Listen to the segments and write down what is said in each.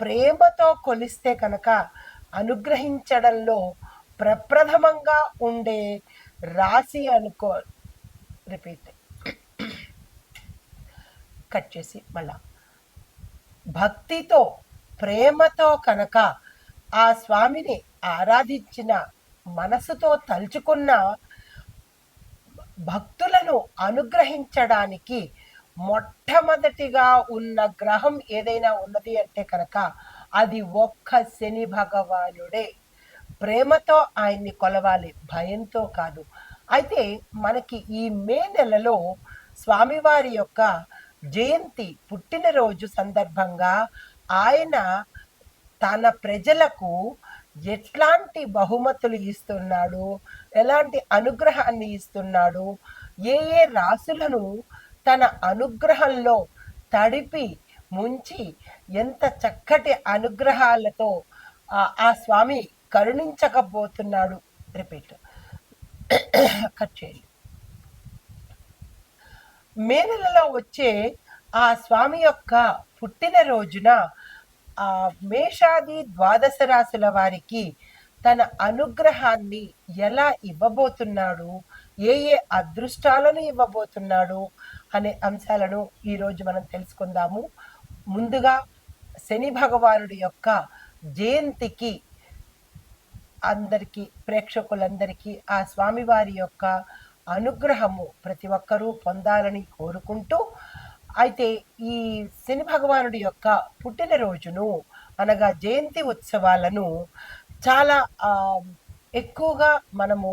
ప్రేమతో కొలిస్తే కనుక అనుగ్రహించడంలో ప్రప్రథమంగా ఉండే రాశి అనుకో రిపీట్ కట్ చేసి మళ్ళా. భక్తితో ప్రేమతో కనుక ఆ స్వామిని ఆరాధించిన మనసుతో తలుచుకున్న భక్తులను అనుగ్రహించడానికి మొట్టమొదటిగా ఉన్న గ్రహం ఏదైనా ఉన్నది అంటే కనుక అది ఒక్క శని భగవానుడే. ప్రేమతో ఆయన్ని కొలవాలి భయంతో కాదు. అయితే మనకి ఈ మే నెలలో స్వామివారి యొక్క జయంతి పుట్టినరోజు సందర్భంగా ఆయన తన ప్రజలకు ఎట్లాంటి బహుమతులు ఇస్తున్నాడు ఎలాంటి అనుగ్రహాన్ని ఇస్తున్నాడు ఏ ఏ రాసులను తన అనుగ్రహంలో తడిపి ముంచి ఎంత చక్కటి అనుగ్రహాలతో ఆ- స్వామి కరుణించకపోతున్నాడు. రిపీట్. కట్ చేయండి. మే నెలలో వచ్చే ఆ స్వామి యొక్క పుట్టినరోజున ఆ మేషాది ద్వాదశ రాశుల వారికి తన అనుగ్రహాన్ని ఎలా ఇవ్వబోతున్నాడు? ఏ ఏ అదృష్టాలను ఇవ్వబోతున్నాడు? అనే అంశాలను ఈరోజు మనం తెలుసుకుందాము. ముందుగా శని భగవానుడి యొక్క జయంతికి అందరికీ ప్రేక్షకులందరికీ ఆ స్వామివారి యొక్క అనుగ్రహము ప్రతి ఒక్కరూ పొందాలని కోరుకుంటూ అయితే ఈ శని భగవానుడి యొక్క పుట్టినరోజును అనగా జయంతి ఉత్సవాలను చాలా ఎక్కువగా మనము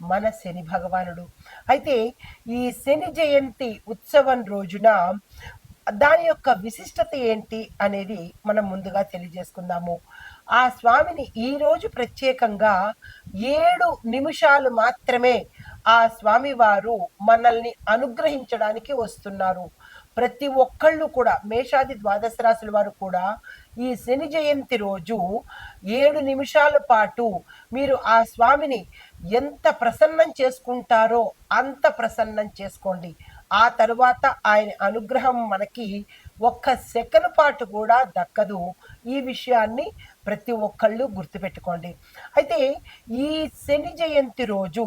మన శని భగవానుడు. అయితే ఈ శని జయంతి ఉత్సవం రోజున దాని యొక్క విశిష్టత ఏంటి అనేది మనం ముందుగా తెలియజేసుకుందాము. ఆ స్వామిని ఈ రోజు ప్రత్యేకంగా ఏడు నిమిషాలు మాత్రమే ఆ స్వామి వారు మనల్ని అనుగ్రహించడానికి వస్తున్నారు. ప్రతి ఒక్కళ్ళు కూడా మేషాది ద్వాదశ రాశుల వారు కూడా ఈ శని జయంతి రోజు ఏడు నిమిషాల పాటు మీరు ఆ స్వామిని ఎంత ప్రసన్నం చేసుకుంటారో అంత ప్రసన్నం చేసుకోండి. ఆ తరువాత ఆయన అనుగ్రహం మనకి ఒక్క సెకండ్ పాటు కూడా దక్కదు. ఈ విషయాన్ని ప్రతి ఒక్కళ్ళు గుర్తుపెట్టుకోండి. అయితే ఈ శని జయంతి రోజు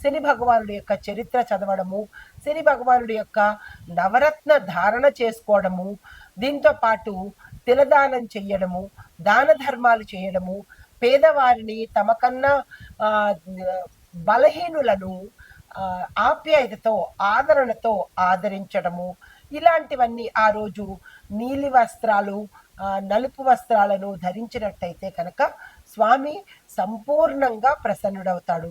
శని భగవానుడి యొక్క చరిత్ర చదవడము శని భగవానుడి యొక్క నవరత్న ధారణ చేసుకోవడము దీంతో పాటు తిలదానం చేయడము దాన ధర్మాలు చేయడము పేదవారిని తమకన్నా కన్నా బలహీనులను ఆప్యాయతతో ఆదరణతో ఆదరించడము. ఇలాంటివన్నీ ఆ రోజు నీలి వస్త్రాలు నలుపు వస్త్రాలను ధరించినట్టయితే కనుక స్వామి సంపూర్ణంగా ప్రసన్నుడవుతాడు.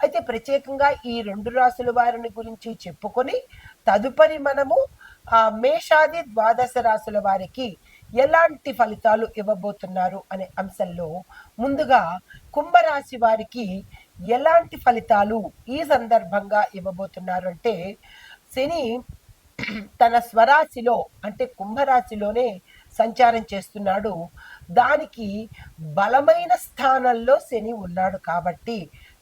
అయితే ప్రత్యేకంగా ఈ రెండు రాశుల వారిని గురించి చెప్పుకొని తదుపరి మనము ఆ మేషాది ద్వాదశ రాశుల వారికి ఎలాంటి ఫలితాలు ఇవ్వబోతున్నారు అనే అంశంలో ముందుగా కుంభరాశి వారికి ఎలాంటి ఫలితాలు ఈ సందర్భంగా ఇవ్వబోతున్నారు అంటే శని తన స్వరాశిలో అంటే కుంభరాశిలోనే సంచారం చేస్తున్నాడు. దానికి బలమైన స్థానంలో శని ఉన్నాడు కాబట్టి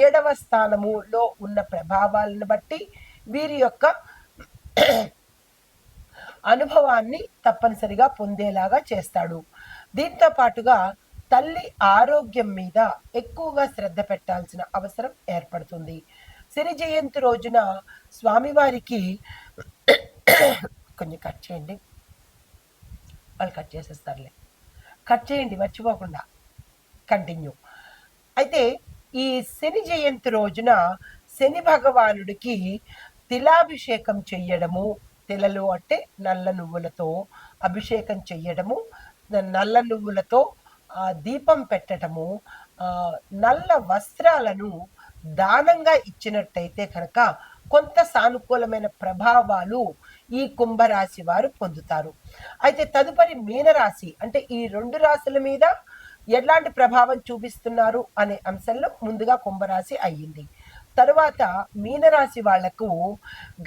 ఏడవ స్థానములో ఉన్న ప్రభావాలను బట్టి వీరి యొక్క అనుభవాన్ని తప్పనిసరిగా పొందేలాగా చేస్తాడు. దీంతో పాటుగా తల్లి ఆరోగ్యం మీద ఎక్కువగా శ్రద్ధ పెట్టాల్సిన అవసరం ఏర్పడుతుంది. శని జయంతి రోజున స్వామివారికి కొంచెం కట్ చేయండి. వాళ్ళు కట్ చేసేస్తారులే. కట్ చేయండి మర్చిపోకుండా. కంటిన్యూ. అయితే ఈ శని జయంతి రోజున శని భగవానుడికి తిలాభిషేకం చెయ్యడము తిలలు అంటే నల్ల నువ్వులతో అభిషేకం చెయ్యడము నల్ల నువ్వులతో దీపం పెట్టడము నల్ల వస్త్రాలను దానంగా ఇచ్చినట్టయితే కనుక కొంత సానుకూలమైన ప్రభావాలు ఈ కుంభరాశి వారు పొందుతారు. అయితే తదుపరి మీనరాశి అంటే ఈ రెండు రాశుల మీద ఎలాంటి ప్రభావం చూపిస్తున్నారు అనే అంశంలో ముందుగా కుంభరాశి అయ్యింది. తరువాత మీనరాశి వాళ్ళకు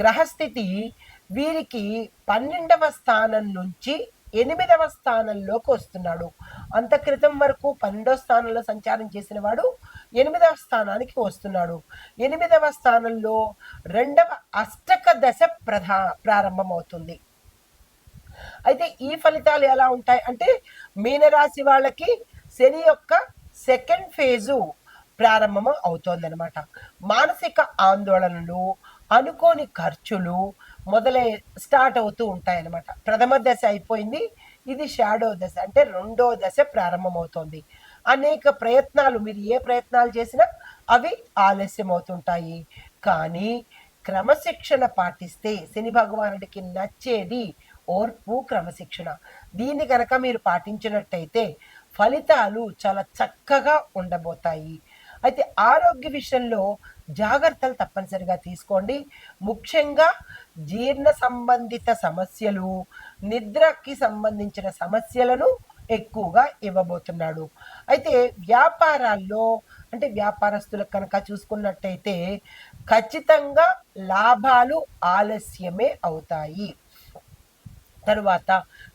గ్రహస్థితి వీరికి పన్నెండవ స్థానం నుంచి ఎనిమిదవ స్థానంలోకి వస్తున్నాడు. అంత క్రితం వరకు పన్నెండవ స్థానంలో సంచారం చేసిన వాడు ఎనిమిదవ స్థానానికి వస్తున్నాడు. ఎనిమిదవ స్థానంలో రెండవ అష్టక దశ ప్రధా ప్రారంభమవుతుంది. అయితే ఈ ఫలితాలు ఎలా ఉంటాయి అంటే మీనరాశి వాళ్ళకి శని యొక్క సెకండ్ ఫేజు ప్రారంభం అవుతోందనమాట మానసిక ఆందోళనలు అనుకోని ఖర్చులు మొదలై స్టార్ట్ అవుతూ ఉంటాయన్నమాట. ప్రథమ దశ అయిపోయింది ఇది షాడో దశ అంటే రెండో దశ ప్రారంభమవుతోంది. అనేక ప్రయత్నాలు మీరు ఏ ప్రయత్నాలు చేసినా అవి ఆలస్యం అవుతుంటాయి కానీ క్రమశిక్షణ పాటిస్తే శని భగవానుడికి నచ్చేది ఓర్పు క్రమశిక్షణ. దీన్ని కనుక మీరు పాటించినట్టయితే ఫలితాలు చాలా చక్కగా ఉండబోతాయి. అయితే ఆరోగ్య విషయంలో జాగ్రత్తలు తప్పనిసరిగా తీసుకోండి. ముఖ్యంగా జీర్ణ సంబంధిత సమస్యలు నిద్రకి సంబంధించిన సమస్యలను ఎక్కువగా ఇవ్వబోతున్నాడు. అయితే వ్యాపారాల్లో అంటే వ్యాపారస్తులకు కనుక చూసుకున్నట్టయితే ఖచ్చితంగా లాభాలు ఆలస్యమే అవుతాయి. తరువాత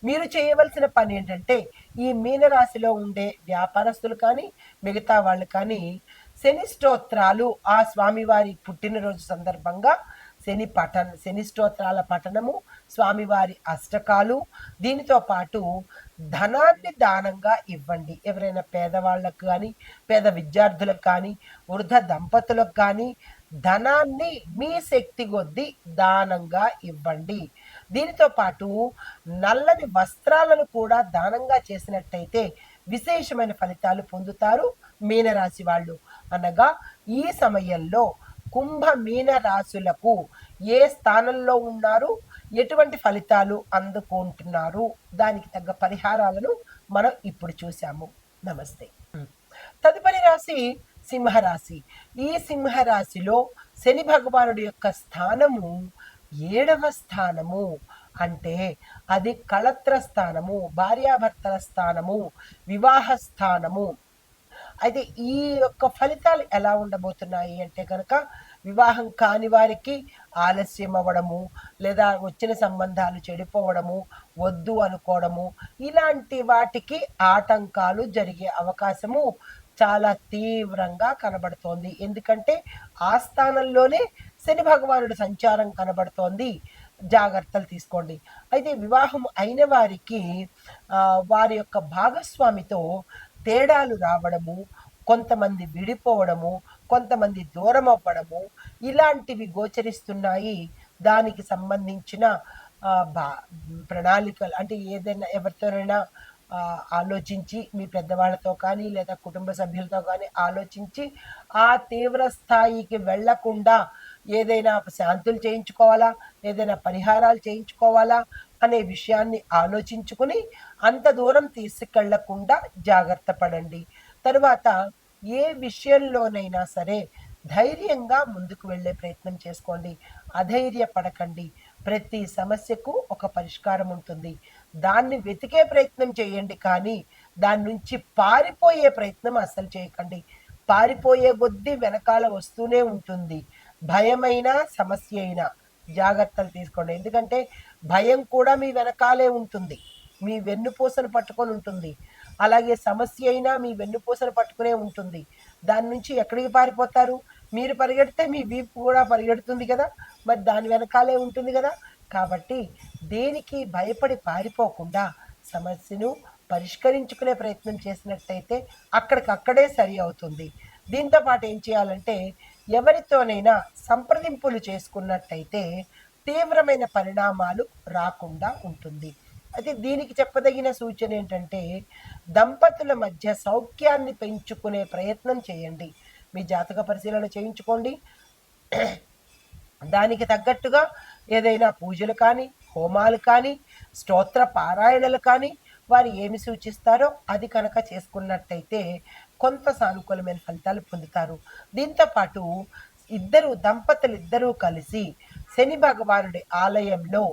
మీరు చేయవలసిన పని ఏంటంటే ఈ మీనరాశిలో ఉండే వ్యాపారస్తులు కానీ మిగతా వాళ్ళు కానీ శని స్తోత్రాలు ఆ స్వామివారి పుట్టినరోజు సందర్భంగా శని పఠన శని స్తోత్రాల పఠనము స్వామివారి అష్టకాలు దీనితో పాటు ధనాన్ని దానంగా ఇవ్వండి. ఎవరైనా పేదవాళ్ళకు కానీ పేద విద్యార్థులకు కానీ వృద్ధ దంపతులకు కానీ ధనాన్ని మీ శక్తి కొద్దీ దానంగా ఇవ్వండి. దీనితో పాటు నల్లని వస్త్రాలను కూడా దానంగా చేసినట్టయితే విశేషమైన ఫలితాలు పొందుతారు మీనరాశి వాళ్ళు. అనగా ఈ సమయంలో కుంభ మీన రాశులకు ఏ స్థానంలో ఉన్నారు? ఎటువంటి ఫలితాలు అందుకుంటున్నారు? దానికి తగ్గ పరిహారాలను మనం ఇప్పుడు చూసాము నమస్తే. తదుపరి రాశి సింహరాశి. ఈ సింహరాశిలో శని భగవానుడి యొక్క స్థానము ఏడవ స్థానము అంటే అది కళత్ర స్థానము భార్యాభర్తల స్థానము వివాహ స్థానము. అయితే ఈ యొక్క ఫలితాలు ఎలా ఉండబోతున్నాయి అంటే కనుక వివాహం కాని వారికి ఆలస్యం అవ్వడము లేదా వచ్చిన సంబంధాలు చెడిపోవడము వద్దు అనుకోవడము ఇలాంటి వాటికి ఆటంకాలు జరిగే అవకాశము చాలా తీవ్రంగా కనబడుతోంది. ఎందుకంటే ఆ స్థానంలోనే శని భగవానుడి సంచారం కనబడుతోంది. జాగ్రత్తలు తీసుకోండి. అయితే వివాహం అయిన వారికి వారి యొక్క భాగస్వామితో తేడాలు రావడము కొంతమంది విడిపోవడము కొంతమంది దూరం అవ్వడము ఇలాంటివి గోచరిస్తున్నాయి. దానికి సంబంధించిన బా ప్రణాళికలు అంటే ఏదైనా ఎవరితోనైనా ఆలోచించి మీ పెద్దవాళ్ళతో కానీ లేదా కుటుంబ సభ్యులతో కానీ ఆలోచించి ఆ తీవ్ర స్థాయికి వెళ్ళకుండా ఏదైనా శాంతులు చేయించుకోవాలా? ఏదైనా పరిహారాలు చేయించుకోవాలా? అనే విషయాన్ని ఆలోచించుకుని అంత దూరం తీసుకెళ్ళకుండా జాగ్రత్త పడండి. తరువాత ఏ విషయంలోనైనా సరే ధైర్యంగా ముందుకు వెళ్ళే ప్రయత్నం చేసుకోండి. అధైర్య పడకండి ప్రతి సమస్యకు ఒక పరిష్కారం ఉంటుంది. దాన్ని వెతికే ప్రయత్నం చేయండి కానీ దాని నుంచి పారిపోయే ప్రయత్నం అస్సలు చేయకండి. పారిపోయే కొద్దీ వెనకాల వస్తూనే ఉంటుంది. భయమైన సమస్య అయినా జాగ్రత్తలు తీసుకోండి. ఎందుకంటే భయం కూడా మీ వెనకాలే ఉంటుంది. మీ వెన్నుపూసను పట్టుకొని ఉంటుంది. అలాగే సమస్య అయినా మీ వెన్నుపూసను పట్టుకునే ఉంటుంది. దాని నుంచి ఎక్కడికి పారిపోతారు? మీరు పరిగెడితే మీ వీపు కూడా పరిగెడుతుంది కదా? మరి దాని వెనకాలే ఉంటుంది కదా? కాబట్టి దేనికి భయపడి పారిపోకుండా సమస్యను పరిష్కరించుకునే ప్రయత్నం చేసినట్టయితే అక్కడికక్కడే సరి అవుతుంది. దీంతో పాటు ఏం చేయాలంటే ఎవరితోనైనా సంప్రదింపులు చేసుకున్నట్టయితే తీవ్రమైన పరిణామాలు రాకుండా ఉంటుంది. అయితే దీనికి చెప్పదగిన సూచన ఏంటంటే దంపతుల మధ్య సౌఖ్యాన్ని పెంచుకునే ప్రయత్నం చేయండి. మీ జాతక పరిశీలన చేయించుకోండి. దానికి తగ్గట్టుగా ఏదైనా పూజలు కానీ హోమాలు కానీ స్తోత్ర పారాయణలు కానీ వారు ఏమి సూచిస్తారో అది కనుక చేసుకున్నట్టయితే కొంత సానుకూలమైన ఫలితాలు పొందుతారు. దీంతో పాటు ఇద్దరు దంపతులు ఇద్దరూ కలిసి శని భగవానుడి ఆలయంలో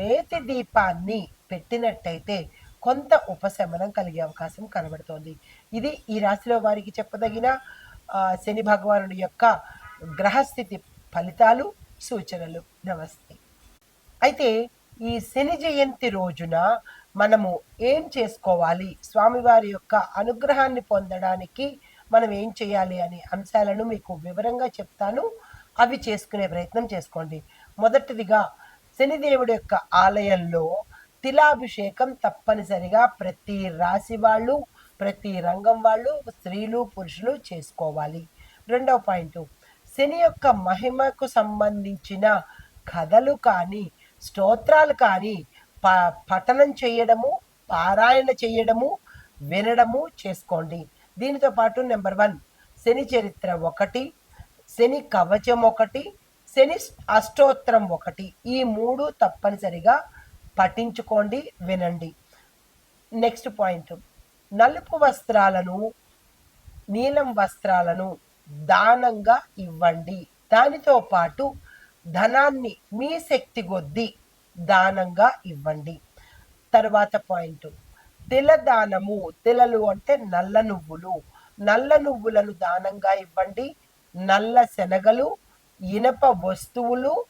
నేతి దీపాన్ని పెట్టినట్టయితే కొంత ఉపశమనం కలిగే అవకాశం కనబడుతోంది. ఇది ఈ రాశిలో వారికి చెప్పదగిన శని భగవానుడి యొక్క గ్రహస్థితి ఫలితాలు సూచనలు. నమస్తే. అయితే ఈ శని జయంతి రోజున మనము ఏం చేసుకోవాలి? స్వామివారి యొక్క అనుగ్రహాన్ని పొందడానికి మనం ఏం చేయాలి అనే అంశాలను మీకు వివరంగా చెప్తాను. అవి చేసుకునే ప్రయత్నం చేసుకోండి. మొదటిదిగా శనిదేవుడి యొక్క ఆలయంలో తిలాభిషేకం తప్పనిసరిగా ప్రతి రాశి వాళ్ళు ప్రతి రంగం వాళ్ళు స్త్రీలు పురుషులు చేసుకోవాలి. రెండవ పాయింట్. శని యొక్క మహిమకు సంబంధించిన కథలు కానీ స్తోత్రాలు కానీ ప పఠనం చేయడము పారాయణ చేయడము వినడము చేసుకోండి. దీనితో పాటు నెంబర్ వన్ శని చరిత్ర ఒకటి శని కవచం ఒకటి శని అష్టోత్తరం ఒకటి. ఈ మూడు తప్పనిసరిగా పఠించుకోండి వినండి. నెక్స్ట్ పాయింట్ నలుపు వస్త్రాలను నీలం వస్త్రాలను దానంగా ఇవ్వండి. దానితో పాటు ధనాన్ని మీ శక్తి కొద్దీ దానంగా ఇవ్వండి. తర్వాత పాయింట్. తిలదానము తిలలు అంటే నల్ల నువ్వులు. నల్ల నువ్వులను దానంగా ఇవ్వండి. నల్ల శనగలు ఇనప వస్తువులు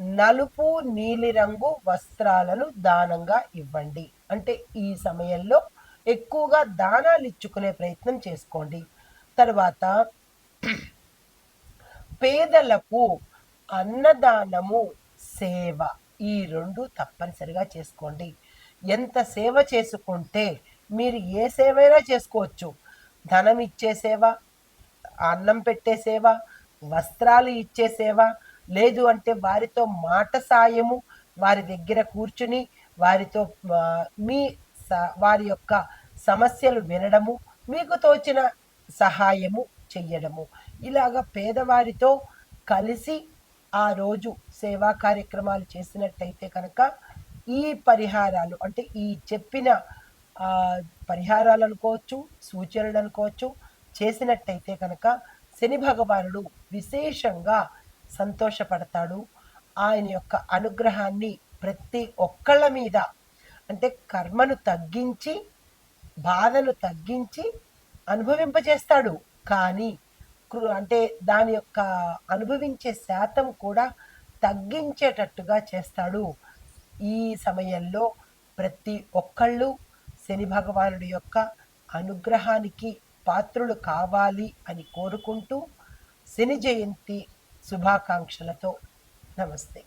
నలుపు నీలిరంగు వస్త్రాలను దానంగా ఇవ్వండి. అంటే ఈ సమయంలో ఎక్కువగా దానాలు ఇచ్చుకునే ప్రయత్నం చేసుకోండి. తర్వాత పేదలకు అన్నదానము సేవ. ఈ రెండు తప్పనిసరిగా చేసుకోండి. ఎంత సేవ చేసుకుంటే మీరు ఏ సేవైనా చేసుకోవచ్చు. ధనం ఇచ్చే సేవ అన్నం పెట్టే సేవ వస్త్రాలు ఇచ్చే సేవ లేదు అంటే వారితో మాట సాయము వారి దగ్గర కూర్చుని వారితో మీ స- వారి యొక్క సమస్యలు వినడము మీకు తోచిన సహాయము చెయ్యడము. ఇలాగ పేదవారితో కలిసి ఆ రోజు సేవా కార్యక్రమాలు చేసినట్టయితే కనుక ఈ పరిహారాలు అంటే ఈ చెప్పిన పరిహారాలు అనుకోవచ్చు సూచనలు అనుకోవచ్చు చేసినట్టయితే కనుక శని భగవానుడు విశేషంగా సంతోషపడతాడు. ఆయన యొక్క అనుగ్రహాన్ని ప్రతి ఒక్కళ్ళ మీద అంటే కర్మను తగ్గించి బాధను తగ్గించి అనుభవింపజేస్తాడు. కానీ అంటే దాని యొక్క అనుభవించే శాతం కూడా తగ్గించేటట్టుగా చేస్తాడు. ఈ సమయంలో ప్రతి ఒక్కళ్ళు శని భగవానుడి యొక్క అనుగ్రహానికి పాత్రులు కావాలి అని కోరుకుంటూ శని జయంతి శుభాకాంక్షలతో నమస్తే.